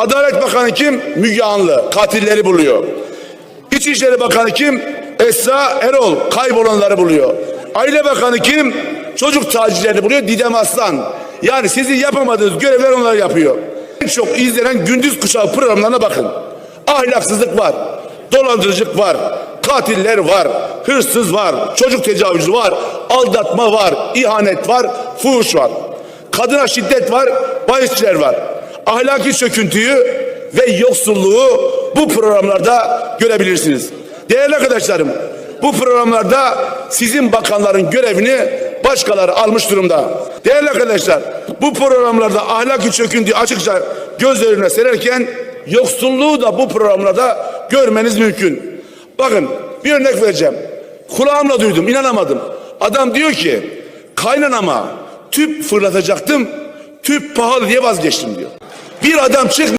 Adalet Bakanı kim? Müge Anlı. Katilleri buluyor. İçişleri Bakanı kim? Esra Erol. Kaybolanları buluyor. Aile Bakanı kim? Çocuk tacizlerini buluyor. Didem Aslan. Yani sizin yapamadığınız görevler onlar yapıyor. En çok izlenen gündüz kuşağı programlarına bakın. Ahlaksızlık var. Dolandırıcılık var. Katiller var. Hırsız var. Çocuk tecavüzü var. Aldatma var. ihanet var. Fuhuş var. Kadına şiddet var. Bahisçiler var. Ahlaki çöküntüyü ve yoksulluğu bu programlarda görebilirsiniz. Değerli arkadaşlarım, bu programlarda sizin bakanların görevini başkaları almış durumda. Değerli arkadaşlar, bu programlarda ahlaki çöküntüyü açıkça göz önüne sererken yoksulluğu da bu programlarda görmeniz mümkün. Bakın bir örnek vereceğim. Kulağımla duydum, inanamadım. Adam diyor ki, kaynanama tüp fırlatacaktım, tüp pahalı diye vazgeçtim diyor. Bir adam çık